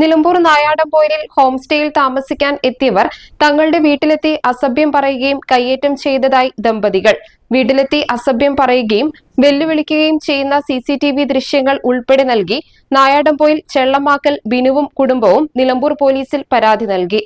Nilambur നായാടംപോയിലിൽ home സ്റ്റേയിൽ താമസിക്കാൻ എത്തിയവർ തങ്ങളുടെ വീട്ടിലെത്തി അസഭ്യം പറയുകയും കയ്യേറ്റം ചെയ്തതായി ദമ്പതികൾ. വീട്ടിലെത്തി അസഭ്യം പറയുകയും വെല്ലുവിളിക്കുകയും ചെയ്യുന്ന സി സി ടി വി ദൃശ്യങ്ങൾ ഉൾപ്പെടെ നൽകി നായാടംപോയിൽ ചെള്ളമാക്കൽ ബിനുവും കുടുംബവും നിലമ്പൂർ പോലീസിൽ പരാതി നൽകി.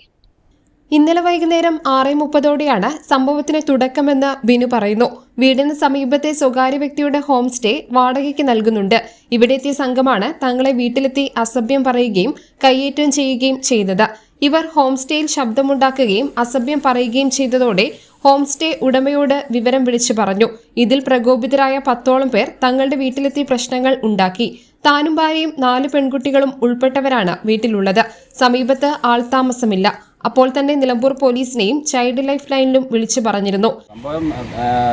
ഇന്നലെ വൈകുന്നേരം ആറ് മുപ്പതോടെയാണ് സംഭവത്തിന് തുടക്കമെന്ന് ബിനു പറയുന്നു. വീടിന് സമീപത്തെ സ്വകാര്യ വ്യക്തിയുടെ ഹോം സ്റ്റേ വാടകയ്ക്ക് നൽകുന്നുണ്ട്. ഇവിടെ എത്തിയ സംഘമാണ് തങ്ങളെ വീട്ടിലെത്തി അസഭ്യം പറയുകയും കയ്യേറ്റം ചെയ്യുകയും ചെയ്തത്. ഇവർ ഹോം സ്റ്റേയിൽ ശബ്ദമുണ്ടാക്കുകയും അസഭ്യം പറയുകയും ചെയ്തതോടെ ഹോം സ്റ്റേ ഉടമയോട് വിവരം വിളിച്ചു പറഞ്ഞു. ഇതിൽ പ്രകോപിതരായ പത്തോളം പേർ തങ്ങളുടെ വീട്ടിലെത്തി പ്രശ്നങ്ങൾ ഉണ്ടാക്കി. താനും ഭാര്യയും നാല് പെൺകുട്ടികളും ഉൾപ്പെട്ടവരാണ് വീട്ടിലുള്ളത്. സമീപത്ത് ആൾതാമസമില്ല അപ്പോൾ തന്നെ നിലമ്പൂർ പോലീസിനെയും ചൈൽഡ് ലൈഫ് ലൈനിലും വിളിച്ചു പറഞ്ഞിരുന്നു. സംഭവം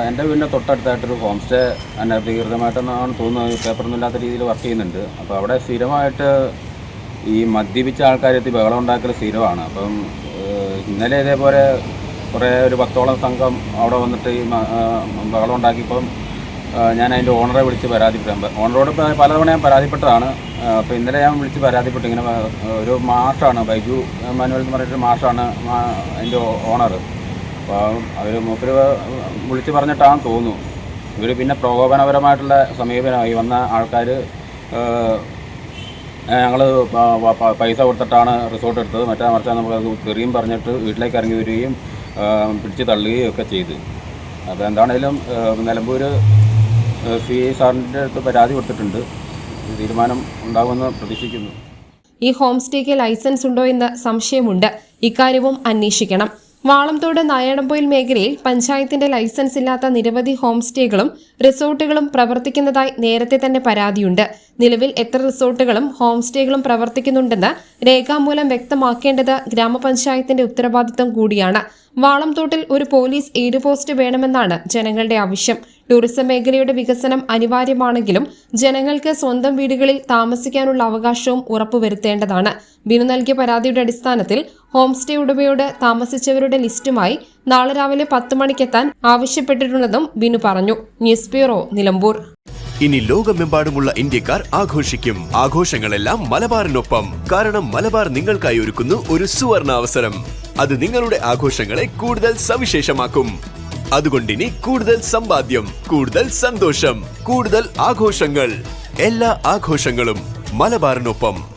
എന്റെ വീടിന്റെ തൊട്ടടുത്തായിട്ടൊരു ഹോം സ്റ്റേ അനധികൃതമായിട്ടെന്നാണ് തോന്നുന്നത്. പേപ്പറൊന്നും ഇല്ലാത്ത രീതിയിൽ വർക്ക് ചെയ്യുന്നുണ്ട്. അപ്പോൾ അവിടെ സ്ഥിരമായിട്ട് ഈ മദ്യപിച്ച ആൾക്കാരെത്തി ബഹളം ഉണ്ടാക്കൽ സ്ഥിരമാണ്. അപ്പം ഇന്നലെ ഇതേപോലെ കുറേ ഒരു പത്തോളം സംഘം അവിടെ വന്നിട്ട് ഈ ബഹളം ഉണ്ടാക്കിയപ്പം ഞാൻ അതിന്റെ ഓണറെ വിളിച്ച് പരാതിപ്പെടാൻ ഓണറോട് പലതവണ ഞാൻ പരാതിപ്പെട്ടതാണ്. അപ്പോൾ ഇന്നലെ ഞാൻ വിളിച്ച് പരാതിപ്പെട്ടു. ഇങ്ങനെ ഒരു മാഷാണ് ബൈജു മാനുവൽ എന്ന് പറഞ്ഞിട്ട് മാഷാണ് അതിന്റെ ഓണർ. അപ്പോൾ അവർ മൂപ്പര് വിളിച്ച് പറഞ്ഞിട്ടാണെന്ന് തോന്നുന്നു. ഇവർ പിന്നെ പ്രകോപനപരമായിട്ടുള്ള സമീപനമായി വന്ന ആൾക്കാർ ഞങ്ങൾ പൈസ കൊടുത്തിട്ടാണ് റിസോർട്ട് എടുത്തത്. മറ്റേ മറിച്ചാൽ നമുക്കത് തെറിയും പറഞ്ഞിട്ട് വീട്ടിലേക്ക് ഇറങ്ങി വരികയും പിടിച്ച് തള്ളുകയും ഒക്കെ ചെയ്ത്. അപ്പോൾ എന്താണേലും നിലമ്പൂർ സി ഐ സാറിന്റെ അടുത്ത് പരാതി കൊടുത്തിട്ടുണ്ട്. തീരുമാനം ഉണ്ടാകുമെന്ന് പ്രതീക്ഷിക്കുന്നു. ഈ ഹോം സ്റ്റേക്ക് ലൈസൻസ് ഉണ്ടോ എന്ന് സംശയമുണ്ട്. ഇക്കാര്യവും അന്വേഷിക്കണം. വാളംതോട് നായാടംപോയിൽ മേഖലയിൽ പഞ്ചായത്തിന്റെ ലൈസൻസ് ഇല്ലാത്ത നിരവധി ഹോം സ്റ്റേകളും റിസോർട്ടുകളും പ്രവർത്തിക്കുന്നതായി നേരത്തെ തന്നെ പരാതിയുണ്ട്. നിലവിൽ എത്ര റിസോർട്ടുകളും ഹോം സ്റ്റേകളും പ്രവർത്തിക്കുന്നുണ്ടെന്ന് രേഖാമൂലം വ്യക്തമാക്കേണ്ടത് ഗ്രാമപഞ്ചായത്തിന്റെ ഉത്തരവാദിത്തം കൂടിയാണ്. വാളംതോട്ടിൽ ഒരു പോലീസ് എയ്ഡ് പോസ്റ്റ് വേണമെന്നാണ് ജനങ്ങളുടെ ആവശ്യം. ടൂറിസം മേഖലയുടെ വികസനം അനിവാര്യമാണെങ്കിലും ജനങ്ങൾക്ക് സ്വന്തം വീടുകളിൽ താമസിക്കാനുള്ള അവകാശവും ഉറപ്പുവരുത്തേണ്ടതാണ്. ബിനു നൽകിയ പരാതിയുടെ അടിസ്ഥാനത്തിൽ ഹോം സ്റ്റേ ഉടമയോട് താമസിച്ചവരുടെ ലിസ്റ്റുമായി നാളെ രാവിലെ പത്ത് മണിക്കെത്താൻ ആവശ്യപ്പെട്ടിട്ടുണ്ടെന്നും ബിനു പറഞ്ഞു. News bureau Nilambur. ഇനി ലോകമെമ്പാടുമുള്ള ഇന്ത്യക്കാർ ആഘോഷിക്കും. ആഘോഷങ്ങളെല്ലാം മലബാറിനൊപ്പം. കാരണം മലബാർ നിങ്ങൾക്കായി ഒരുക്കുന്നു ഒരു സുവർണ അവസരം അത് നിങ്ങളുടെ ആഘോഷങ്ങളെ കൂടുതൽ സവിശേഷമാക്കും. അതുകൊണ്ടിനി കൂടുതൽ സമ്പാദ്യം കൂടുതൽ സന്തോഷം കൂടുതൽ ആഘോഷങ്ങൾ. എല്ലാ ആഘോഷങ്ങളും മലബാറിനൊപ്പം.